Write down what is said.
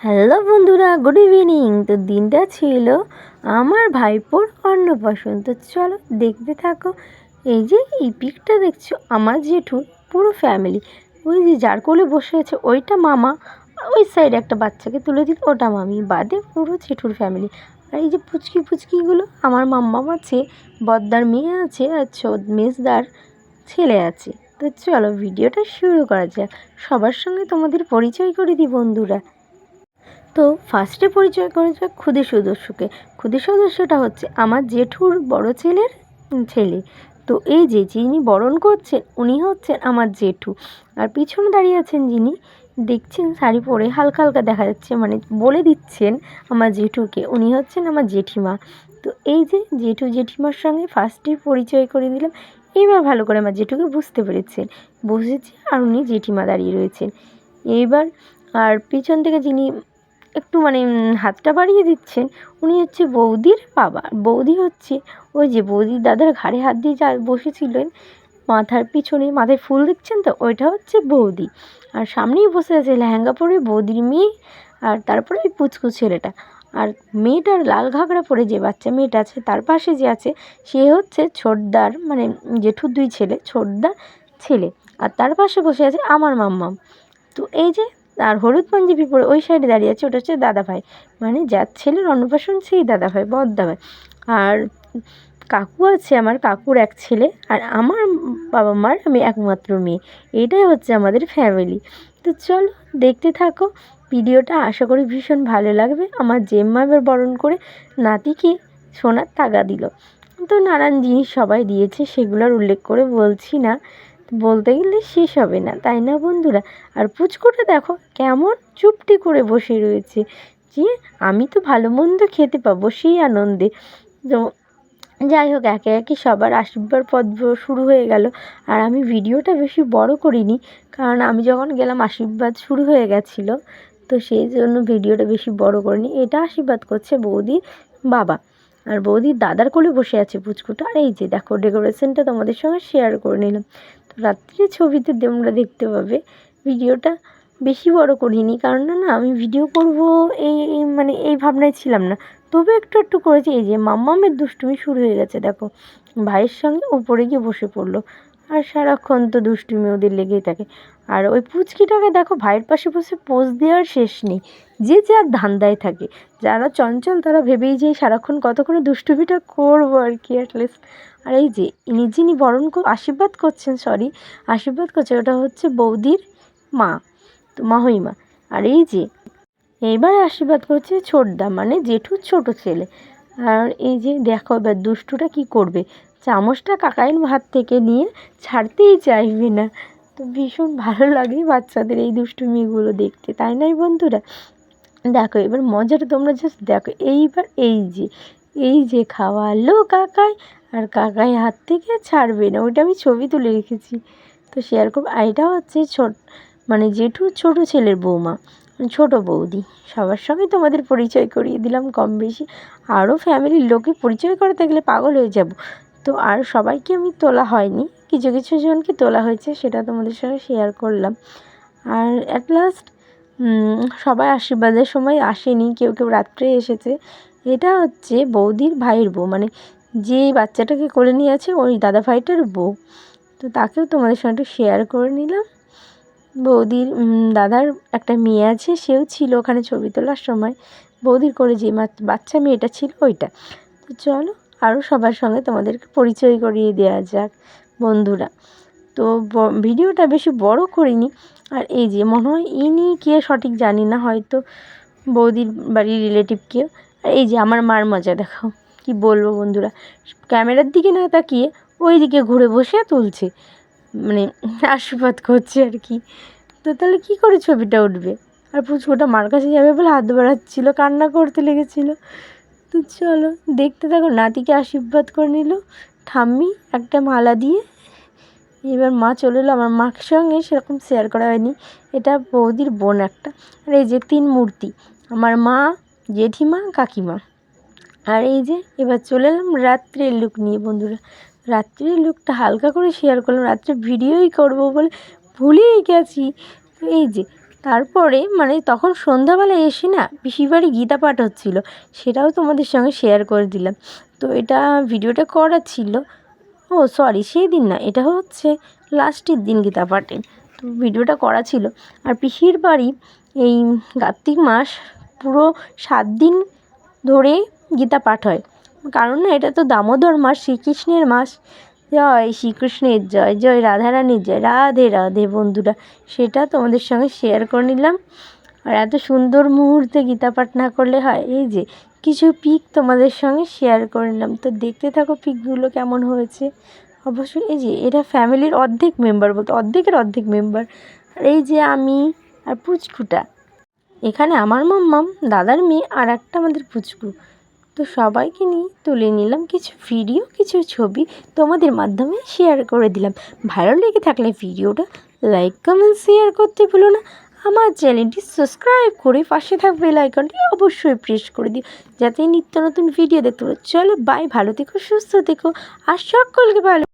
Hello বন্ধুরা, good evening. তো দিনটা ছিল আমার ভাইপোর অন্নপ্রাশন। তো চলো দেখতে থাকো। এই যে এই পিকটা দেখছ, আমার জেঠুর পুরো ফ্যামিলি ওই যে যার কোলে বসে আছে, ওইটা মামা। ওই সাইডে একটা বাচ্চাকে তুলে দিল, ওটা মামি। বাদে পুরো জেঠুর ফ্যামিলি আর এই যে পুচকি পুচকিগুলো, আমার মাম্মাম আছে, বদ্দার মেয়ে আছে, আর মেজদার ছেলে আছে। তো চলো ভিডিওটা শুরু করা যাক। সবার সঙ্গে তোমাদের পরিচয় করে দিই বন্ধুরা। তো ফার্স্টে পরিচয় করা ক্ষুদে সদস্যকে। ক্ষুদে সদস্যটা হচ্ছে আমার জেঠুর বড় ছেলের ছেলে। তো এই যে যিনি বরণ করছেন, উনি হচ্ছেন আমার জেঠু। আর পিছনে দাঁড়িয়ে আছেন যিনি, দেখছেন শাড়ি পরে হালকা হালকা দেখা যাচ্ছে মানে বলে দিচ্ছেন আমার জেঠুকে, উনি হচ্ছেন আমার জেঠিমা। তো এই যে জেঠু জেঠিমার সঙ্গে ফার্স্টে পরিচয় করে দিলাম, এইবার ভালো করে আমার জেঠুকে বুঝতে পেরেছেন। বসেছে আর উনি জেঠিমা দাঁড়িয়ে রয়েছেন। এইবার আর পিছন থেকে যিনি একটু মানে হাতটা বাড়িয়ে দিচ্ছেন। উনি হচ্ছে বৌদির বাবা। বৌদি হচ্ছে ওই যে বৌদির দাদার ঘাড়ে হাত দিয়ে যা বসেছিলেন, মাথার পিছনে মাথায় ফুল দেখছেন তো? ওইটা হচ্ছে বৌদি। আর সামনেই বসে আছে লেহেঙ্গা পরে বৌদির মেয়ে আর তারপরে ওই পুচকু ছেলেটা। আর মেয়েটার লাল ঘাগরা পরে যে বাচ্চা মেয়েটা আছে, তার পাশে যে আছে, সে হচ্ছে ছোটদার মানে জেঠুর দুই ছেলে, ছোটদার ছেলে। আর তার পাশে বসে আছে আমার মাম্মাম। তো এই যে আর হলুদ পাঞ্জাবি পরে ওই সাইডে দাঁড়িয়ে আছে, ওটা হচ্ছে দাদাভাই। মানে যার ছেলের অন্নপ্রাশন সেই দাদাভাই, বদ্দাভাই। আর কাকু আছে, আমার কাকুর এক ছেলে, আর আমার বাবা মার আমি একমাত্র মেয়ে। এটাই হচ্ছে আমাদের ফ্যামিলি তো চলো, দেখতে থাকো। ভিডিওটা আশা করি ভীষণ ভালো লাগবে। আমার জেম্মা এবার বরণ করে নাতিকে সোনার তাগা দিল। তো নানান জিনিস সবাই দিয়েছে সেগুলোর উল্লেখ করে বলছি না। বলতে গেলে শেষ হবে না, তাই না বন্ধুরা? আর পুচকুটা দেখো কেমন চুপটি করে বসে রয়েছে। যে আমি তো ভালো মন্দ খেতে পাবো সেই আনন্দে। তো যাই হোক, একে একে সবার আশীর্বাদ পর্ব শুরু হয়ে গেল। আর আমি ভিডিওটা বেশি বড় করিনি, কারণ আমি যখন গেলাম, আশীর্বাদ শুরু হয়ে গেছিল। তো সেই জন্য ভিডিওটা বেশি বড় করিনি। এটা আশীর্বাদ করছে বৌদির বাবা। আর বৌদির দাদার কোলে বসে আছে পুচকুটা। আর এই যে দেখো ডেকোরেশনটা তোমাদের সঙ্গে শেয়ার করে নিলাম। রাত্রে ছবিতে তোমরা দেখতে পাবে। ভিডিওটা বেশি বড় করিনি, কারণ না না, আমি ভিডিও করব এই মানে এই ভাবনায় ছিলাম না। তবে একটু একটু করেছি, এই যে মাম্মামের দুষ্টুমি শুরু হয়ে গেছে, দেখো। ভাইয়ের সঙ্গে উপরে গিয়ে বসে পড়ল। আর সারাক্ষণ তো দুষ্টুমি ওদের লেগেই থাকে। আর ওই পুচকিটাকে দেখো ভাইয়ের পাশে বসে পোজ দেওয়ার শেষ নেই। যে যার ধান্দায় থাকে। যারা চঞ্চল, তারা ভেবেই যে সারাক্ষণ কতক্ষণে দুষ্টুমিটা করব আর কি অ্যাটলিস্ট আর এই যে ইনি যিনি বরণ আশীর্বাদ করছেন সরি আশীর্বাদ করছে, ওটা হচ্ছে বৌদির মা, তো মাহইমা আর এই যে, এইবার আশীর্বাদ করছে ছোটদা মানে জেঠুর ছোট ছেলে। আর এই যে দেখো এবার দুষ্টুটা কি করবে? চামচটা কাকাইয়ের হাত থেকে নিয়ে ছাড়তেই চাইবে না। তো ভীষণ ভালো লাগে বাচ্চাদের এই দুষ্টুমিগুলো দেখতে, তাই নাই বন্ধুরা? দেখো এবার মজাটা তোমরা জাস্ট দেখো, এইবার এই যে এই যে খাওয়ালো কাকাই আর কাকাই হাত থেকে ছাড়বে না, ওইটা আমি ছবি তুলে রেখেছি। তো শেয়ার করব আর এটা হচ্ছে ছোট মানে জেঠু ছোট ছেলের বৌমা। ছোট বৌদি। সবার সঙ্গে তোমাদের পরিচয় করিয়ে দিলাম কম বেশি। আরও ফ্যামিলির লোকে পরিচয় করাতে গেলে পাগল হয়ে যাব। তো আর সবাইকে আমি তোলা হয়নি। কিছু কিছু জনকে তোলা হয়েছে, সেটা তোমাদের সঙ্গে শেয়ার করলাম। আর অ্যাট লাস্ট সবাই আশীর্বাদের সময় আসেনি, কেউ কেউ রাত্রে এসেছে। এটা হচ্ছে বৌদির ভাইয়ের বউ। মানে যে বাচ্চাটাকে কোলে নিয়ে আছে, ওই দাদা ভাইটার বউ। তো তাকেও তোমাদের সঙ্গে একটু শেয়ার করে নিলাম। বৌদির দাদার একটা মেয়ে আছে, সেও ছিল ওখানে ছবি তোলার সময়। বৌদির করে যে বাচ্চা মেয়েটা ছিল ওইটা। তো চলো আরও সবার সঙ্গে তোমাদেরকে পরিচয় করিয়ে দেওয়া যাক, বন্ধুরা। তো ভিডিওটা বেশি বড় করিনি, আর এই যে মনে হয় ইনি কে সঠিক জানি না, হয়তো বৌদির বাড়ির রিলেটিভ কেউ আর এই যে আমার মার মজা দেখাও, কি বলব বন্ধুরা। ক্যামেরার দিকে না তাকিয়ে ওই দিকে ঘুরে বসে তুলছে। মানে আশীর্বাদ করছে আর কি। তো তাহলে কী করে ছবিটা উঠবে? আর পুচকুটা মার কাছে যাবে বলে হাত বাড়াচ্ছিলো, কান্না করতে লেগেছিলো। তো চলো, দেখতে থাকো, নাতিকে আশীর্বাদ করে নিল। ঠাম্মি, একটা মালা দিয়ে। এবার মা চলে এলো, আমার মার সঙ্গে। সেরকম শেয়ার করা হয়নি। এটা বৌদির বোন একটা। আর এই যে তিন মূর্তি, আমার মা, জেঠিমা, কাকিমা। আর এই যে, এবার চলে এলাম রাত্রের লুক নিয়ে বন্ধুরা। রাত্রের লুকটা হালকা করে শেয়ার করলাম রাত্রে ভিডিওই করব বলে ভুলেই গেছি। এই যে, তারপরে মানে তখন সন্ধ্যাবেলায় এসে না বাড়ি গীতা পাঠ হচ্ছিল, সেটাও তোমাদের সঙ্গে শেয়ার করে দিলাম। তো এটা ভিডিওটা করা ছিল। ও সরি সেই দিন না, এটা হচ্ছে লাস্টের দিন গীতা পাঠের তো ভিডিওটা করা ছিল। আর পিসির বাড়ি এই কার্তিক মাস পুরো সাত দিন ধরে গীতা পাঠ হয়। কারণ না, এটা তো দামোদর মাস, শ্রীকৃষ্ণের মাস। জয় শ্রীকৃষ্ণের, জয় জয় রাধারানীর, জয় রাধে রাধে বন্ধুরা। সেটা তোমাদের সঙ্গে শেয়ার করে নিলাম। আর এত সুন্দর মুহূর্তে গীতা পাঠ না করলে হয়, এই যে কিছু পিক তোমাদের সঙ্গে শেয়ার করে নিলাম। তো দেখতে থাকো পিকগুলো কেমন হয়েছে। অবশ্যই এই যে এটা ফ্যামিলির অর্ধেক মেম্বার বলতে, অর্ধেকের অর্ধেক মেম্বার আর এই যে আমি আর পুচকুটা। এখানে আমার মাম্মাম, দাদার মেয়ে আর একটা আমাদের পুচকু। তো সবাইকে নিয়ে তুলে নিলাম কিছু ভিডিও কিছু ছবি তোমাদের মাধ্যমে শেয়ার করে দিলাম। ভালো লেগে থাকলে ভিডিওটা লাইক কমেন্ট শেয়ার করতে ভুলো না। আমার চ্যানেলটি সাবস্ক্রাইব করে পাশে থাকবে বেল আইকনটি অবশ্যই প্রেস করে দিও। যাতে নিত্য নতুন ভিডিও দেখতে পারো। চলো বাই ভালো থেকো, সুস্থ থেকো, আর সকলকে ভালো